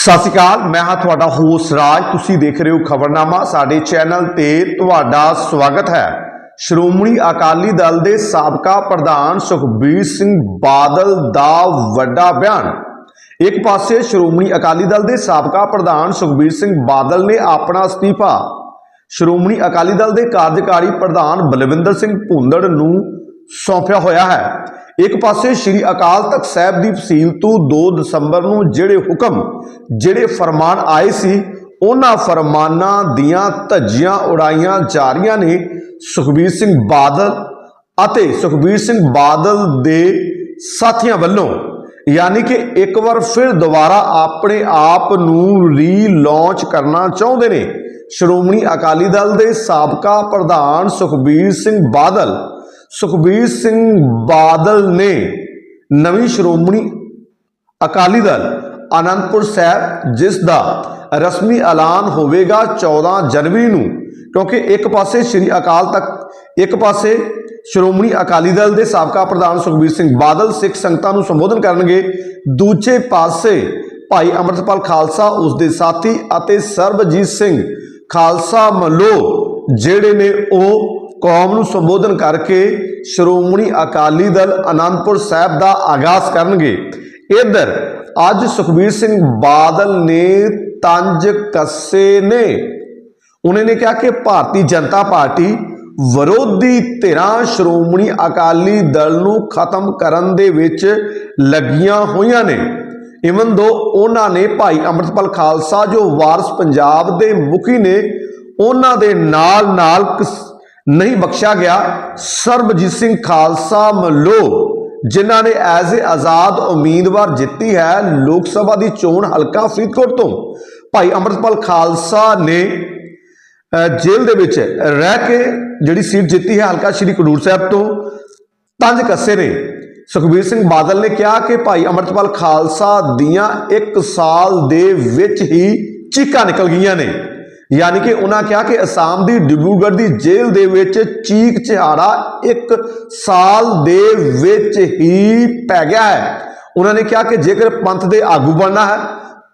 ਸਤਿ ਸ਼੍ਰੀ ਅਕਾਲ, ਮੈਂ ਹਾਂ ਤੁਹਾਡਾ ਹੋਸ ਰਾਜ। ਤੁਸੀਂ ਦੇਖ ਰਹੇ ਹੋ ਖਬਰਨਾਮਾ। ਸਾਡੇ ਚੈਨਲ ਤੇ ਤੁਹਾਡਾ ਸਵਾਗਤ ਹੈ। ਸ਼੍ਰੋਮਣੀ ਅਕਾਲੀ ਦਲ ਦੇ ਸਾਬਕਾ ਪ੍ਰਧਾਨ ਸੁਖਬੀਰ ਸਿੰਘ ਬਾਦਲ ਦਾ ਵੱਡਾ ਬਿਆਨ। ਇੱਕ ਪਾਸੇ ਸ਼੍ਰੋਮਣੀ ਅਕਾਲੀ ਦਲ ਦੇ ਸਾਬਕਾ ਪ੍ਰਧਾਨ ਸੁਖਬੀਰ ਸਿੰਘ ਬਾਦਲ ਨੇ ਆਪਣਾ ਅਸਤੀਫਾ। ਸ਼੍ਰੋਮਣੀ ਅਕਾਲੀ ਦਲ ਦੇ ਕਾਰਜਕਾਰੀ ਪ੍ਰਧਾਨ ਬਲਵਿੰਦਰ ਸਿੰਘ ਭੁੰਦੜ ਨੂੰ ਸੌਂਪਿਆ ਹੋਇਆ ਹੈ। ਇੱਕ ਪਾਸੇ ਸ੍ਰੀ ਅਕਾਲ ਤਖਤ ਸਾਹਿਬ ਦੀ ਫਸੀਲ ਤੋਂ 2 ਦਸੰਬਰ ਨੂੰ ਜਿਹੜੇ ਹੁਕਮ, ਜਿਹੜੇ ਫਰਮਾਨ ਆਏ ਸੀ, ਉਹਨਾਂ ਫਰਮਾਨਾਂ ਦੀਆਂ ਧੱਜੀਆਂ ਉਡਾਈਆਂ ਜਾ ਰਹੀਆਂ ਨੇ ਸੁਖਬੀਰ ਸਿੰਘ ਬਾਦਲ ਅਤੇ ਸੁਖਬੀਰ ਸਿੰਘ ਬਾਦਲ ਦੇ ਸਾਥੀਆਂ ਵੱਲੋਂ। ਯਾਨੀ ਕਿ ਇੱਕ ਵਾਰ ਫਿਰ ਦੁਬਾਰਾ ਆਪਣੇ ਆਪ ਨੂੰ ਰੀਲਾਂਚ ਕਰਨਾ ਚਾਹੁੰਦੇ ਨੇ। ਸ਼੍ਰੋਮਣੀ ਅਕਾਲੀ ਦਲ ਦੇ ਸਾਬਕਾ ਪ੍ਰਧਾਨ ਸੁਖਬੀਰ ਸਿੰਘ ਬਾਦਲ ਸੁਖਬੀਰ ਸਿੰਘ ਬਾਦਲ ਨੇ ਨਵੀਂ ਸ਼੍ਰੋਮਣੀ ਅਕਾਲੀ ਦਲ ਆਨੰਦਪੁਰ ਸਾਹਿਬ, ਜਿਸ ਦਾ ਰਸਮੀ ਐਲਾਨ ਹੋਵੇਗਾ 14 ਜਨਵਰੀ ਨੂੰ, ਕਿਉਂਕਿ ਇੱਕ ਪਾਸੇ ਸ੍ਰੀ ਅਕਾਲ ਤਖਤ, ਇੱਕ ਪਾਸੇ ਸ਼੍ਰੋਮਣੀ ਅਕਾਲੀ ਦਲ ਦੇ ਸਾਬਕਾ ਪ੍ਰਧਾਨ ਸੁਖਬੀਰ ਸਿੰਘ ਬਾਦਲ ਸਿੱਖ ਸੰਗਤਾਂ ਨੂੰ ਸੰਬੋਧਨ ਕਰਨਗੇ। ਦੂਜੇ ਪਾਸੇ ਭਾਈ ਅਮਰਤਪਾਲ ਖਾਲਸਾ, ਉਸ ਦੇ ਸਾਥੀ ਅਤੇ ਸਰਬਜੀਤ ਸਿੰਘ ਖਾਲਸਾ ਮੱਲੋ ਜਿਹੜੇ ਨੇ ਉਹ ਕੌਮ ਨੂੰ ਸੰਬੋਧਨ ਕਰਕੇ ਸ਼੍ਰੋਮਣੀ ਅਕਾਲੀ ਦਲ ਅਨੰਦਪੁਰ ਸਾਹਿਬ ਦਾ ਆਗਾਜ਼ ਕਰਨਗੇ। ਇਧਰ, ਅੱਜ ਸੁਖਬੀਰ ਸਿੰਘ ਬਾਦਲ ਨੇ ਤੰਜ ਕੱਸੇ ਨੇ। ਉਹਨਾਂ ਨੇ ਕਿਹਾ ਕਿ ਭਾਰਤੀ ਜਨਤਾ ਪਾਰਟੀ ਵਿਰੋਧੀ ਧਿਰਾਂ ਸ਼੍ਰੋਮਣੀ ਅਕਾਲੀ ਦਲ ਨੂੰ ਖਤਮ ਕਰਨ ਦੇ ਵਿੱਚ ਲੱਗੀਆਂ ਹੋਈਆਂ ਨੇ। ਇਵਨ ਦੋ ਉਹਨਾਂ ਨੇ ਭਾਈ ਅਮਰਤਪਾਲ ਖਾਲਸਾ, ਜੋ ਵਾਰਸ ਪੰਜਾਬ ਦੇ ਮੁਖੀ ਨੇ, ਉਹਨਾਂ ਦੇ ਨਾਲ ਨਾਲ ਨਹੀਂ ਬਖਸ਼ਿਆ ਗਿਆ। ਸਰਬਜੀਤ ਸਿੰਘ ਖਾਲਸਾ ਮਲੋ ਜਿਨ੍ਹਾਂ ਨੇ ਐਜ਼ ਏ ਆਜ਼ਾਦ ਉਮੀਦਵਾਰ ਜਿੱਤੀ ਹੈ, ਲੋਕ ਸਭਾ ਦੀ ਚੋਣ ਹਲਕਾ ਫਰੀਦਕੋਟ ਤੋਂ। ਭਾਈ ਅਮਰਤਪਾਲ ਖਾਲਸਾ ਨੇ ਜੇਲ੍ਹ ਦੇ ਵਿੱਚ ਰਹਿ ਕੇ ਜਿਹੜੀ ਸੀਟ ਜਿੱਤੀ ਹੈ ਹਲਕਾ ਸ਼੍ਰੀ ਕਡੂਰ ਸਾਹਿਬ ਤੋਂ। ਤੰਜ ਕੱਸੇ ਨੇ। ਸੁਖਬੀਰ ਸਿੰਘ ਬਾਦਲ ਨੇ ਕਿਹਾ ਕਿ ਭਾਈ ਅਮਰਤਪਾਲ ਖਾਲਸਾ ਦੀਆਂ 1 ਸਾਲ ਦੇ ਵਿੱਚ ਹੀ ਚੀਕਾਂ ਨਿਕਲ ਗਈਆਂ ਨੇ। ਯਾਨੀ ਕਿ ਉਹਨਾਂ ਕਿਹਾ ਕਿ ਅਸਾਮ ਦੀ ਡਿਬਰੂਗੜ੍ਹ ਦੀ ਜੇਲ੍ਹ ਦੇ ਵਿੱਚ ਚੀਕ ਚਿਹਾੜਾ 1 ਸਾਲ ਦੇ ਵਿੱਚ ਹੀ ਪੈ ਗਿਆ ਹੈ। ਉਹਨਾਂ ਨੇ ਕਿਹਾ ਕਿ ਜੇਕਰ ਪੰਥ ਦੇ ਆਗੂ ਬਣਨਾ ਹੈ,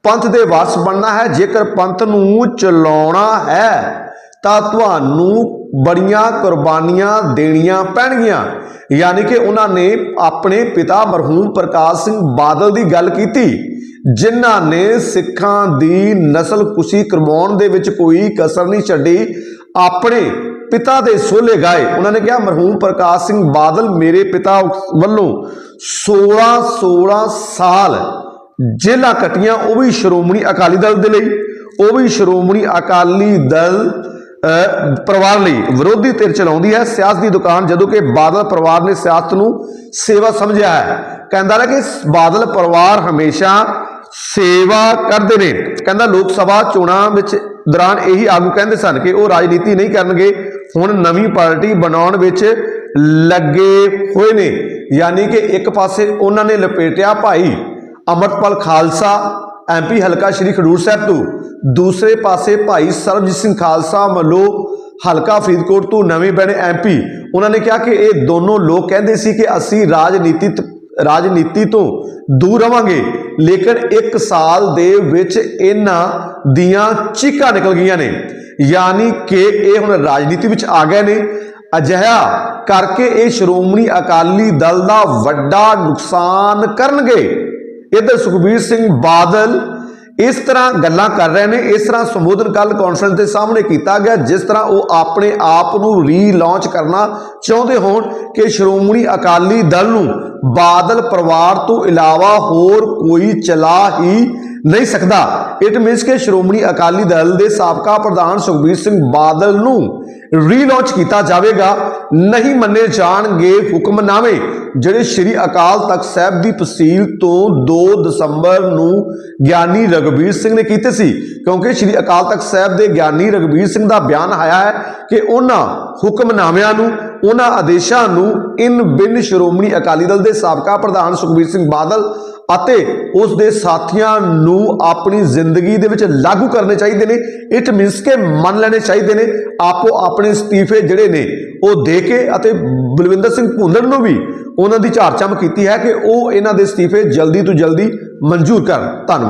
ਪੰਥ ਦੇ ਵਾਰਸ ਬਣਨਾ ਹੈ, ਜੇਕਰ ਪੰਥ ਨੂੰ ਚਲਾਉਣਾ ਹੈ, ਤਾਂ ਤੁਹਾਨੂੰ ਬੜੀਆਂ ਕੁਰਬਾਨੀਆਂ ਦੇਣੀਆਂ ਪੈਣਗੀਆਂ। ਯਾਨੀ ਕਿ ਉਹਨਾਂ ਨੇ ਆਪਣੇ ਪਿਤਾ ਮਰਹੂਮ ਪ੍ਰਕਾਸ਼ ਸਿੰਘ ਬਾਦਲ ਦੀ ਗੱਲ ਕੀਤੀ। ਜਿਨ੍ਹਾਂ ਨੇ ਸਿੱਖਾਂ ਦੀ ਨਸਲ ਕੁਸ਼ੀ ਕਰਵਾਉਣ ਦੇ ਵਿੱਚ ਕੋਈ ਕਸਰ ਨਹੀਂ ਛੱਡੀ, ਆਪਣੇ ਪਿਤਾ ਦੇ ਸੋਲੇ ਗਾਏ। ਉਹਨਾਂ ਨੇ ਕਿਹਾ, ਮਰਹੂਮ ਪ੍ਰਕਾਸ਼ ਸਿੰਘ ਬਾਦਲ ਮੇਰੇ ਪਿਤਾ ਵੱਲੋਂ 16 16 ਸਾਲ ਜੇਲਾਂ ਕੱਟੀਆਂ। ਉਹ ਵੀ ਸ਼੍ਰੋਮਣੀ ਅਕਾਲੀ ਦਲ ਦੇ ਲਈ, ਉਹ ਵੀ ਸ਼੍ਰੋਮਣੀ ਅਕਾਲੀ ਦਲ ਪਰਿਵਾਰ ਲਈ ਵਿਰੋਧੀ ਧਿਰ ਚਲਾਉਂਦੀ ਹੈ। ਸਿਆਸਤ ਦੀ ਦੁਕਾਨ ਜਦੋਂ ਕਿ ਬਾਦਲ ਪਰਿਵਾਰ ਨੇ ਸਿਆਸਤ ਨੂੰ ਸੇਵਾ ਸਮਝਿਆ ਹੈ। ਕਹਿੰਦਾ ਰਿਹਾ ਕਿ ਬਾਦਲ ਪਰਿਵਾਰ ਹਮੇਸ਼ਾ ਸੇਵਾ ਕਰਦੇ ਨੇ। ਕਹਿੰਦਾ ਲੋਕ ਸਭਾ ਚੋਣਾਂ ਵਿੱਚ ਦੌਰਾਨ ਇਹੀ ਆਗੂ ਕਹਿੰਦੇ ਸਨ ਕਿ ਉਹ ਰਾਜਨੀਤੀ ਨਹੀਂ ਕਰਨਗੇ। ਹੁਣ ਨਵੀਂ ਪਾਰਟੀ ਬਣਾਉਣ ਵਿੱਚ ਲੱਗੇ ਹੋਏ ਨੇ। ਯਾਨੀ ਕਿ ਇੱਕ ਪਾਸੇ ਉਹਨਾਂ ਨੇ ਲਪੇਟਿਆ ਭਾਈ ਅਮਰਪਾਲ ਖਾਲਸਾ ਐਮਪੀ ਹਲਕਾ ਸ਼੍ਰੀ ਖਡੂਰ ਸਾਹਿਬ ਤੋਂ। ਦੂਸਰੇ ਪਾਸੇ ਭਾਈ ਸਰਬਜੀਤ ਸਿੰਘ ਖਾਲਸਾ ਵੱਲੋਂ ਹਲਕਾ ਫਰੀਦਕੋਟ ਤੋਂ ਨਵੇਂ ਬਣੇ ਐਮਪੀ ਉਹਨਾਂ ਨੇ ਕਿਹਾ ਕਿ ਇਹ ਦੋਨੋਂ ਲੋਕ ਕਹਿੰਦੇ ਸੀ ਕਿ ਅਸੀਂ ਰਾਜਨੀਤੀ ਰਾਜਨੀਤੀ ਤੋਂ ਦੂਰ ਰਵਾਂਗੇ। ਲੇਕਿਨ 1 ਸਾਲ ਦੇ ਵਿੱਚ ਇਹਨਾਂ ਦੀਆਂ ਚੀਕਾਂ ਨਿਕਲ ਗਈਆਂ ਨੇ। ਯਾਨੀ ਕਿ ਇਹ ਹੁਣ ਰਾਜਨੀਤੀ ਵਿੱਚ ਆ ਗਏ ਨੇ। ਅਜਿਹਾ ਕਰਕੇ ਇਹ ਸ਼੍ਰੋਮਣੀ ਅਕਾਲੀ ਦਲ ਦਾ ਵੱਡਾ ਨੁਕਸਾਨ ਕਰਨਗੇ। ਇੱਧਰ ਸੁਖਬੀਰ ਸਿੰਘ ਬਾਦਲ ਇਸ ਤਰ੍ਹਾਂ ਗੱਲਾਂ ਕਰ ਰਹੇ ਨੇ। ਇਸ ਤਰ੍ਹਾਂ ਸੰਬੋਧਨ ਕੱਲ ਕਾਨਫਰੰਸ ਦੇ ਸਾਹਮਣੇ ਕੀਤਾ ਗਿਆ, ਜਿਸ ਤਰ੍ਹਾਂ ਉਹ ਆਪਣੇ ਆਪ ਨੂੰ ਰੀਲਾਂਚ ਕਰਨਾ ਚਾਹੁੰਦੇ ਹੋਣ ਕਿ ਸ਼੍ਰੋਮਣੀ ਅਕਾਲੀ ਦਲ ਨੂੰ ਬਾਦਲ ਪਰਿਵਾਰ ਤੋਂ ਇਲਾਵਾ ਹੋਰ ਕੋਈ ਚਲਾ ਹੀ ਨਹੀਂ ਸਕਦਾ। ਇਟ ਮੀਨਸ ਕਿ ਸ਼੍ਰੋਮਣੀ ਅਕਾਲੀ ਦਲ ਦੇ ਸਾਬਕਾ ਪ੍ਰਧਾਨ ਸੁਖਬੀਰ ਸਿੰਘ ਬਾਦਲ ਨੂੰ ਰੀਲਾਂਚ ਕੀਤਾ ਜਾਵੇਗਾ। ਨਹੀਂ ਮੰਨੇ ਜਾਣਗੇ ਹੁਕਮਨਾਮੇ, ਜਿਹੜੇ ਸ੍ਰੀ ਅਕਾਲ ਤਖਤ ਸਾਹਿਬ ਦੀ ਤਸੀਲ ਤੋਂ 2 ਦਸੰਬਰ ਨੂੰ ਗਿਆਨੀ ਰਗਵੀਰ ਸਿੰਘ ਨੇ ਕੀਤੇ ਸੀ। ਕਿਉਂਕਿ ਸ੍ਰੀ ਅਕਾਲ ਤਖਤ ਸਾਹਿਬ ਦੇ ਗਿਆਨੀ ਰਗਵੀਰ ਸਿੰਘ ਦਾ ਬਿਆਨ ਆਇਆ ਹੈ ਕਿ ਉਹਨਾਂ ਹੁਕਮਨਾਮਿਆਂ ਨੂੰ ਉਹਨਾਂ ਆਦੇਸ਼ਾਂ ਨੂੰ ਇਨ ਬਿਨ ਸ਼੍ਰੋਮਣੀ ਅਕਾਲੀ ਦਲ ਦੇ ਸਾਬਕਾ ਪ੍ਰਧਾਨ ਸੁਖਬੀਰ ਸਿੰਘ ਬਾਦਲ ਅਤੇ ਉਸ ਦੇ ਸਾਥੀਆਂ ਨੂੰ ਆਪਣੀ ਜ਼ਿੰਦਗੀ ਦੇ ਵਿੱਚ ਲਾਗੂ ਕਰਨੇ ਚਾਹੀਦੇ ਨੇ। ਇਟ ਮੀਨਸ ਕਿ ਮੰਨ ਲੈਣੇ ਚਾਹੀਦੇ ਨੇ। ਆਪੋ ਆਪਣੇ ਅਸਤੀਫੇ ਜਿਹੜੇ ਨੇ, ਉਹ ਦੇ ਕੇ ਅਤੇ ਬਲਵਿੰਦਰ ਸਿੰਘ ਭੁੰਦੜ ਨੂੰ ਵੀ ਉਹਨਾਂ ਦੀ ਝਾੜਚੰਮ ਕੀਤੀ ਹੈ ਕਿ ਉਹ ਇਹਨਾਂ ਦੇ ਅਸਤੀਫੇ ਜਲਦੀ ਤੋਂ ਜਲਦੀ ਮਨਜ਼ੂਰ ਕਰਨ। ਧੰਨਵਾਦ।